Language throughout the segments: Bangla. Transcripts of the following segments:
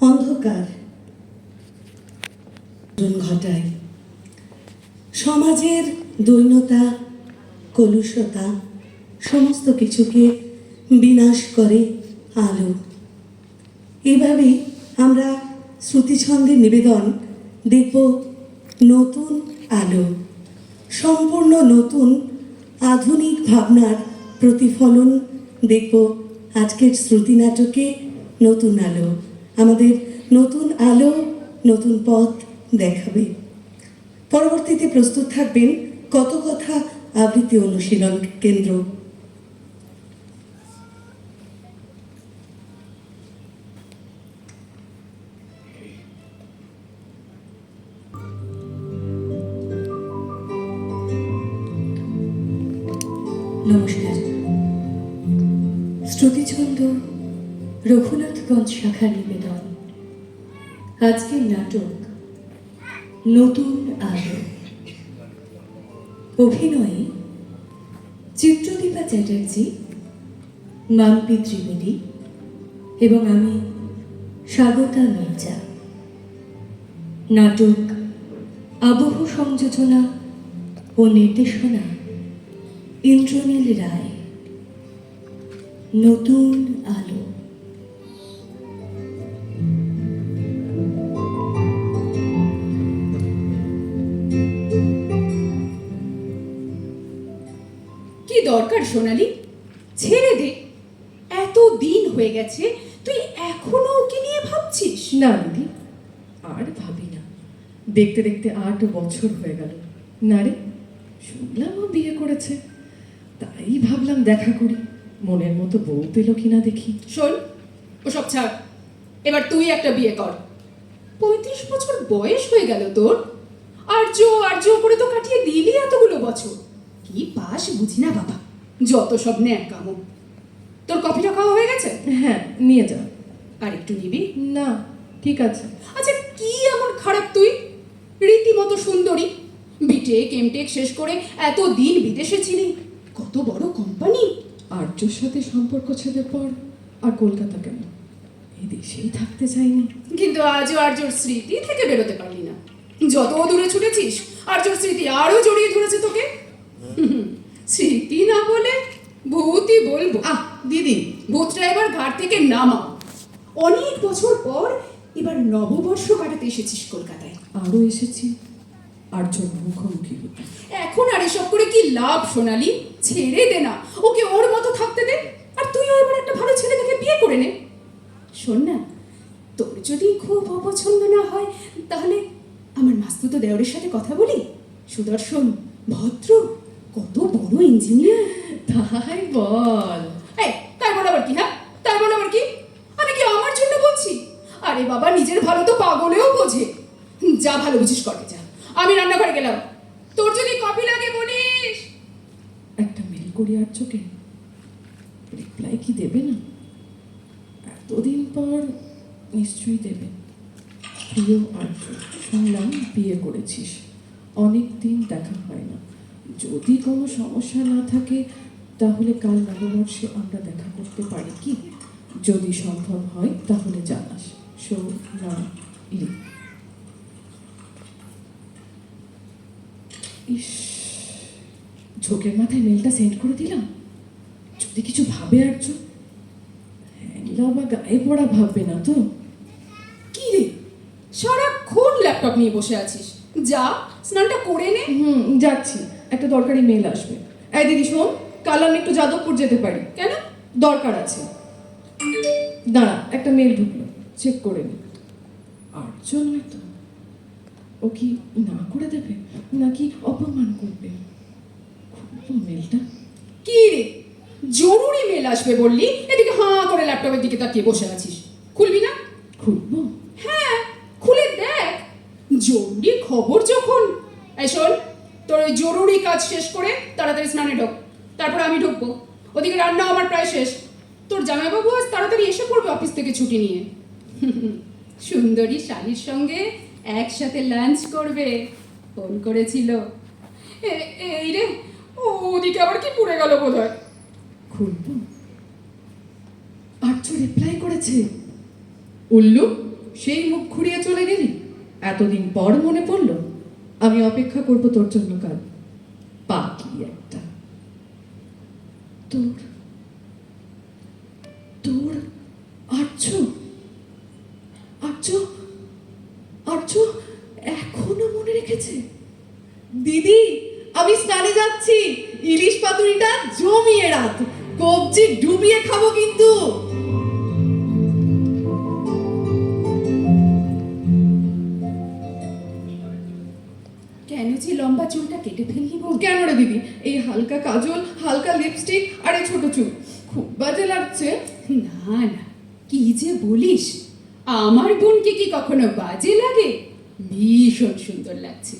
অন্ধকার ঘটায় সমাজের দৈন্যতা কলুষতা, সমস্ত কিছুকে বিনাশ করে আলো। এভাবেই আমরা শ্রুতিছন্দের নিবেদন দেখব নতুন আলো। সম্পূর্ণ নতুন, আধুনিক ভাবনার প্রতিফলন দেখব আজকের শ্রুতি নাটকে নতুন আলো। আমাদের নতুন আলো, নতুন পথ দেখাবে। পরবর্তীতে প্রস্তুত থাকবেন কত কথা আবৃত্তি অনুশীলন কেন্দ্র। নমস্কার। শ্রুতিছন্দ রঘুনাথগঞ্জ শাখা নিবেদন। আজকের নাটক, নতুন আলো। অভিনয়ে চিত্রদীপা চ্যাটার্জি, মাম্পি ত্রিবেদী এবং আমি স্বাগতা মির্জা। নাটক, আবহ সংযোজনা ও নির্দেশনা, ইন্দ্রনীল রায়। নতুন আলো। কি দরকার সোনালি? ছেড়ে দে। এত দিন হয়ে গেছে তুই এখনও ওকে নিয়ে ভাবছিস? না দিদি আর ভাবি না। দেখতে দেখতে আট বছর হয়ে গেল। না রে শুনলাম ও বিয়ে করেছে। তাই ভাবলাম দেখা করি। মনের মতো বউ পেল কিনা দেখি। শোন ওসব ছাড়। এবার তুই একটা বিয়ে কর। পঁয়ত্রিশ বছর বয়স হয়ে গেল তোর। আর্য আর্য করে তো কাটিয়ে দিলি এতগুলো বছর। কি পাস বুঝি না বাবা। যত সব ন্যাক কামো। তোর কফিটা খাওয়া হয়ে গেছে? হ্যাঁ নিয়ে যা। আর একটু নিবি? না ঠিক আছে। আচ্ছা কি এমন খারাপ তুই? রীতিমতো সুন্দরী। বিটেক এমটেক শেষ করে এত দিন বিদেশে ছিলি। কত বড় কোম্পানি। আর্যর সাথে সম্পর্ক ছেদের পর আর কলকাতা কেন? এই দেশেই থাকতে চাইনি। কিন্তু আজও আর্যর স্মৃতি থেকে বেরোতে পারলি না। যত দূরে ছুটেছিস আর্যর স্মৃতি আরও জড়িয়ে ধরেছে তোকে। স্মৃতি না বলে ভূতই বলব। আহ দিদি ভূতটা এবার ঘাট থেকে নামা অনেক বছর পর এবার নববর্ষ কাটাতে এসেছিস কলকাতায়। আরও এসেছি। আর্যর মুখোমুখি এখন আর এসব করে কি লাভ সোনালি? ছেড়ে দে না। ওকে ওর মতো থাকতে দে। আর তুইও এবার একটা ভালো ছেলে দেখে বিয়ে করে নে। শোন না তোর যদি খুব অপছন্দ না হয় তাহলে আমার মাস্তুতো দেওরের সাথে কথা বলি? সুদর্শন ভদ্র? কত বড় ইঞ্জিনিয়ার তাই বল। এই, তাই বল আবার কি হ্যাঁ? তাই বল আবার কি? আমি কি আমার জন্য বলছি? আরে বাবা, নিজের ভালো তো পাগলেও বোঝে। যা ভালো বুঝিস করে, যা। আমি রান্নাঘরে গেলাম। তোর যদি কফি লাগে বলিস? একটা মেল করি আর্যকে রিপ্লাই কি দেবে না? এতদিন পর নিশ্চয়ই দেবে। প্রিয় আর্য, শুনলাম বিয়ে করেছিস। অনেক দিন দেখা হয় না। যদি কোনো সমস্যা না থাকে, তাহলে কাল নববর্ষে আমরা দেখা করতে পারি কি? যদি সম্ভব হয়, তাহলে জানাস। সো ইস, ঝোঁকের মাথায় মেলটা সেন্ড করে দিলাম? যদি কিছু ভাবে আর্য হ্যাংলা বা গায়ে পড়া ভাববে না তো? কি রে? সারাক্ষণ ল্যাপটপ নিয়ে বসে আছিস। যা স্নানটা করে নে। হুম যাচ্ছি। একটা দরকারি মেল আসবে। এই দিদি শোন কাল আমি একটু যাদবপুর যেতে পারি। কেন? দরকার আছে। দাঁড়া একটা মেল ঢুকলো। চেক করে নি। আটজন তো। ও কি না করে দেবে? নাকি অপমান করবে? মেলটা কি রে? জরুরি মেল আসবে বললি? এদিকে হাঁ করে ল্যাপটপের দিকে তাকিয়ে বসে আছিস। খুলবি না? খুলবো। জরুরি খবর যখন। এই শোন, তোর ওই জরুরি কাজ শেষ করে তাড়াতাড়ি স্নানে ঢোক, তারপর আমি ঢুকবো। ওদিকে রান্না আমার প্রায় শেষ। তোর জামাইবাবু আজ তাড়াতাড়ি এসে পড়বে অফিস থেকে ছুটি নিয়ে। সুন্দরী শালির সঙ্গে একসাথে লাঞ্চ করবে। ফোন করেছিল। এই রে ওদিকে আবার কি পুড়ে গেল বোধ হয় খুলবো আর্য রিপ্লাই করেছে। উল্লু, সেই মুখ ঘুরিয়ে চলে গেলি? এতদিন পর মনে পড়ল, আমি অপেক্ষা করব তোর জন্য কাল। পাকি একটা। তোর তোর আর্য আর্য আর্য এখনও মনে রেখেছে? দিদি, আমি স্নানে যাচ্ছি। ইলিশ পাতুরিটা জমিয়ে রাত কবজি ডুবিয়ে খাব কিন্তু। চুলটা কেটে ফেললি বোন কেন রে দিদি? এই হালকা কাজল হালকা লিপস্টিক আর এই ছোট চুল। খুব বাজে লাগছে। না না কি যে বলিস? আমার বোনকে কি কখনো বাজে লাগে? ভীষণ সুন্দর লাগছে।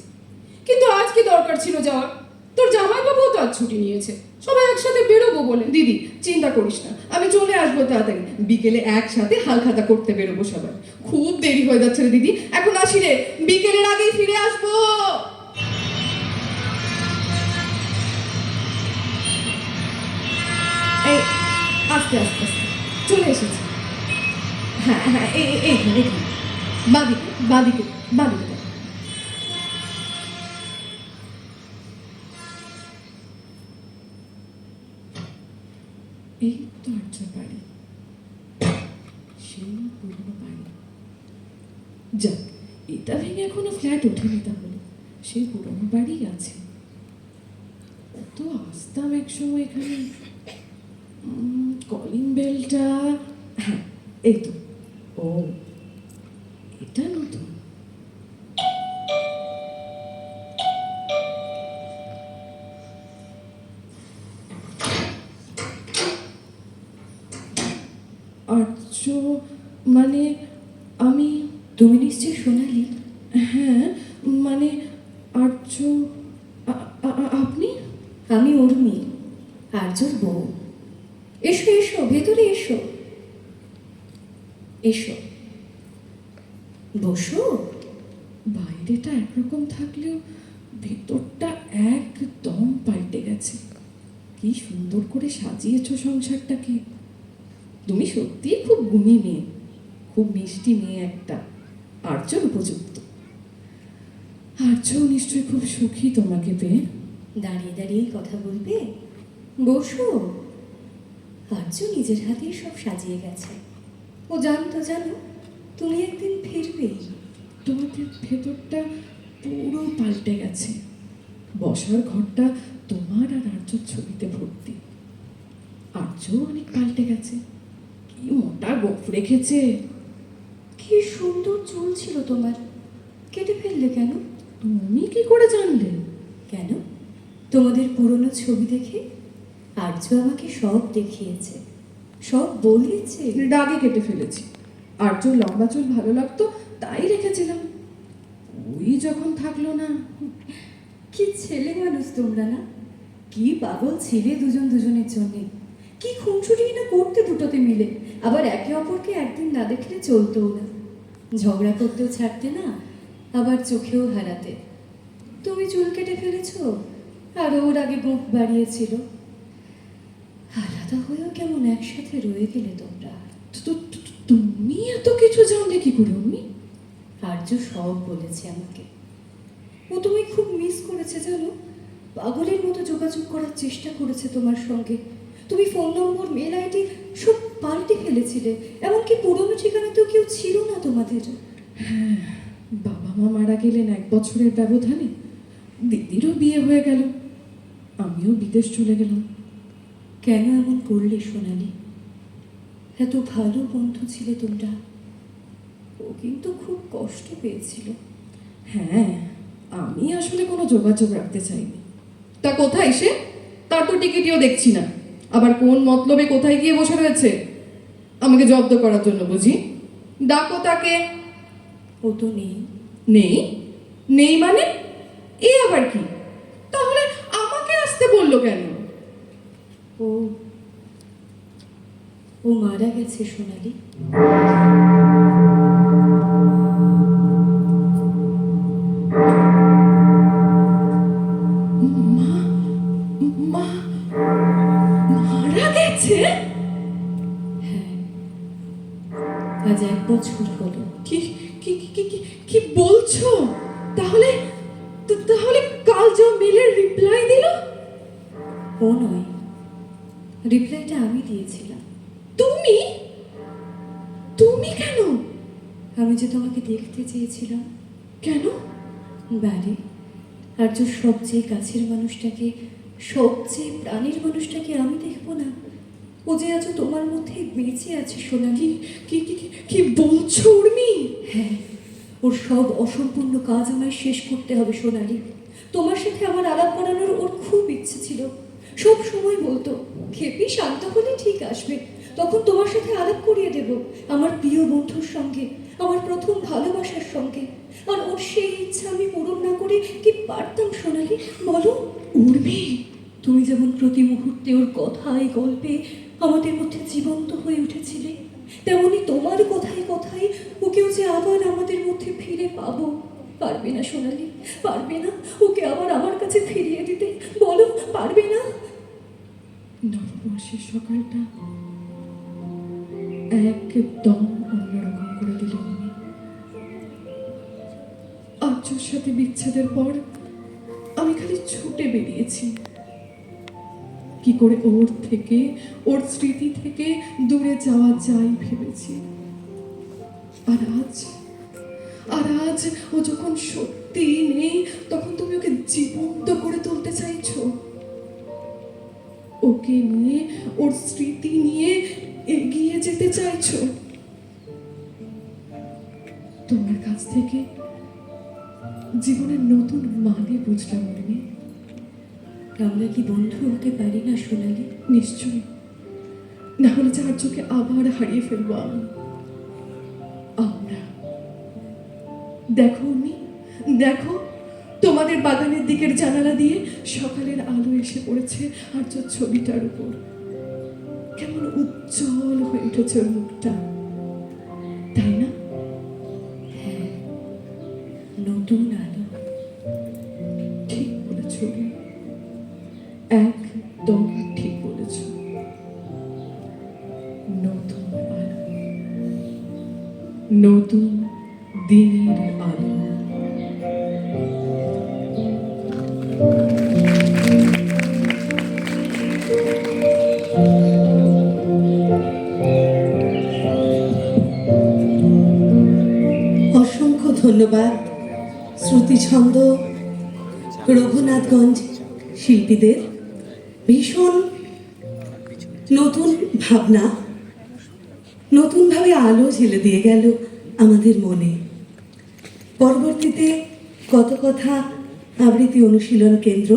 কিন্তু আজ কি দরকার ছিল যাওয়ার? তোর জামাইবাবু তো আজ ছুটি নিয়েছে। সবাই একসাথে বেরোবো বলে। দিদি চিন্তা করিস না। আমি চলে আসব তাড়াতাড়ি। বিকেলে একসাথে হালখাতা করতে বেরোবো সবাই। খুব দেরি হয়ে যাচ্ছে রে দিদি। এখন আসি রে। বিকেলের আগেই ফিরে আসব। আস্তে আস্তে আস্তে। চলে এসেছি। হ্যাঁ হ্যাঁ এই, এই- এইখানে এইখানে বাদিকে। এই তো বাড়ি। সেই পুরনো বাড়ি। যাক, এটা ভেঙে এখনও ফ্ল্যাট ওঠেনি তাহলে। সেই পুরনো বাড়ি আছে। তো আসতাম এক সময় এখানে কলিং বেলটা হ্যাঁ এই তো। ও, এটা নতুন। মানে আমি তুমি নিশ্চয়ই সোনালি? হ্যাঁ মানে আর্য আপনি? আমি উর্মি, আর্যর বউ। এসো এসো, ভেতরে এসো। এসো। বসো। বাইরেটা একরকম থাকলেও ভেতরটা একদম পাল্টে গেছে। কি সুন্দর করে সাজিয়েছ সংসারটাকে। তুমি সত্যিই খুব গুণী মেয়ে। খুব মিষ্টি মেয়ে একটা। আর্যর উপযুক্ত। আর্যও নিশ্চয়ই খুব সুখী তোমাকে পেয়ে। দাঁড়িয়ে দাঁড়িয়ে কথা বলবে। বসো। আর্য নিজের হাতেই সব সাজিয়ে গেছে? ও জানতো জানো তুমি একদিন ফিরবেই তোমাদের ভেতরটা পুরো পাল্টে গেছে। বসার ঘরটা তোমার আর আর্যর ছবিতে ভর্তি। আর্য অনেক পাল্টে গেছে। কি মোটা গোফ রেখেছে। কি সুন্দর চুল ছিল তোমার। কেটে ফেললে কেন? তুমি কি করে জানলে? কেন? তোমাদের পুরনো ছবি দেখে আর্য আমাকে সব দেখিয়েছে সব বলেছে রাগে কেটে ফেলেছি। আর্য লম্বা চুল ভালো লাগতো তাই রেখেছিলাম। ওই যখন থাকল না। কি ছেলে মানুষ তোমরা না? কি পাগল ছিলে দুজন দুজনের জন্য। কি খুনসুটি না করতে দুটোতে মিলে। আবার একে অপরকে একদিন না দেখলে চলতেও না। ঝগড়া করতেও ছাড়তে না আবার চোখেও হারাতে। তুমি চুল কেটে ফেলেছ আর ওর আগে মুখ বাড়িয়েছিল। আলাদা হয়েও কেমন একসাথে রয়ে গেলে তোমরা? তুমি এত কিছু জানলে কি করে অমনি আর্য সব বলেছে আমাকে। ও তুমি খুব মিস করেছে, জানো? পাগলের মতো যোগাযোগ করার চেষ্টা করেছে তোমার সঙ্গে। তুমি ফোন নম্বর মেল আইডি সব পাল্টে ফেলেছিলে। এমনকি পুরনো ঠিকানাতেও কেউ ছিল না তোমাদের। হ্যাঁ বাবা মা মারা গেলেন এক বছরের ব্যবধানে। দিদিরও বিয়ে হয়ে গেল। আমিও বিদেশ চলে গেলাম। কেন এমন করলে সোনালি? এত ভালো বন্ধু ছিলে তোমরা। ও কিন্তু খুব কষ্ট পেয়েছিল। হ্যাঁ আমি আসলে কোনো যোগাযোগ রাখতে চাইনি। তা কোথায় সে? তার তো টিকিটিও দেখছি না। আবার কোন মতলবে কোথায় গিয়ে বসে রয়েছে? আমাকে জব্দ করার জন্য বুঝি? ডাকো তাকে। ও তো নেই। নেই? নেই মানে? এ আবার কি? তাহলে আমাকে আসতে বলল কেন? ও ও মারা গেছে সোনালি? হ্যাঁ আজ এক বছর হলো। কি কি, কি- কি বলছো? তাহলে রিপ্লাইটা আমি দিয়েছিলাম। তুমি? তুমি কেন? আমি যে তোমাকে দেখতে চেয়েছিলাম। কেন? বাড়ি। আর যে সবচেয়ে কাছের মানুষটাকে, সবচেয়ে প্রাণীর মানুষটাকে আমি দেখব না। ও যে আজ তোমার মধ্যে বেঁচে আছে সোনালি কি কি, কি- বলছো উর্মি? হ্যাঁ ওর সব অসম্পূর্ণ কাজ আমায় শেষ করতে হবে সোনালি। তোমার সাথে আমার আলাপ করানোর ওর খুব ইচ্ছে ছিল। সব সময় বলতো, খেপি শান্ত হলে ঠিক আসবে। তখন তোমার সাথে আলাপ করিয়ে দেব, আমার প্রিয় বন্ধুর সঙ্গে, আমার প্রথম ভালোবাসার সঙ্গে। আর ওর সেই ইচ্ছা আমি পূরণ না করে কি পারতাম সোনালি? বলো। উর্মি, তুমি যেমন প্রতি মুহূর্তে ওর কথায় গল্পে আমাদের মধ্যে জীবন্ত হয়ে উঠেছিলে, তেমনি তোমার কথায় কথায় ওকেও যে আবার আমাদের মধ্যে ফিরে পাবো। পারবে না সোনালি, পারবে না। ওকে আবার আমার কাছে ফিরিয়ে দিতে। বলো, পারবে না? নববর্ষের সকালটা একদম অন্যরকম করে দিল উনি আর্যর সাথে বিচ্ছেদের পর আমি খালি ছুটে বেরিয়েছি। কি করে ওর থেকে, ওর স্মৃতি থেকে দূরে যাওয়া যায় ভেবেছি। আর আজ আর আজ ও যখন সত্যি নেই, তখন তুমি ওকে জীবন্ত করে তুলতে চাইছো? ওকে নিয়ে, ওর স্মৃতি নিয়ে এগিয়ে যেতে চাইছো? তোমার কাছ থেকে জীবনের নতুন মানে বুঝলাম উর্মি আমরা কি বন্ধু হতে পারি না, সোনালি? নিশ্চয়ই। না হলে চার্যকে আবার হারিয়ে ফেলব আমি। দেখো উনি, দেখো, তোমাদের বাগানের দিকের জানালা দিয়ে সকালের আলো এসে পড়েছে আর্য ছবিটার উপর। কেমন উজ্জ্বল হয়ে উঠেছে মুখটা। তাই না? হ্যাঁ নতুন আলো। ঠিক বলেছ একদম ঠিক বলেছ। নতুন আলো। নতুন ধন্যবাদ। শ্রুতিছন্দ, রঘুনাথগঞ্জ শিল্পীদের ভীষণ নতুন ভাবনা, নতুনভাবে আলো ঝেলে দিয়ে গেল আমাদের মনে। পরবর্তীতে কত কথা আবৃত্তি অনুশীলন কেন্দ্র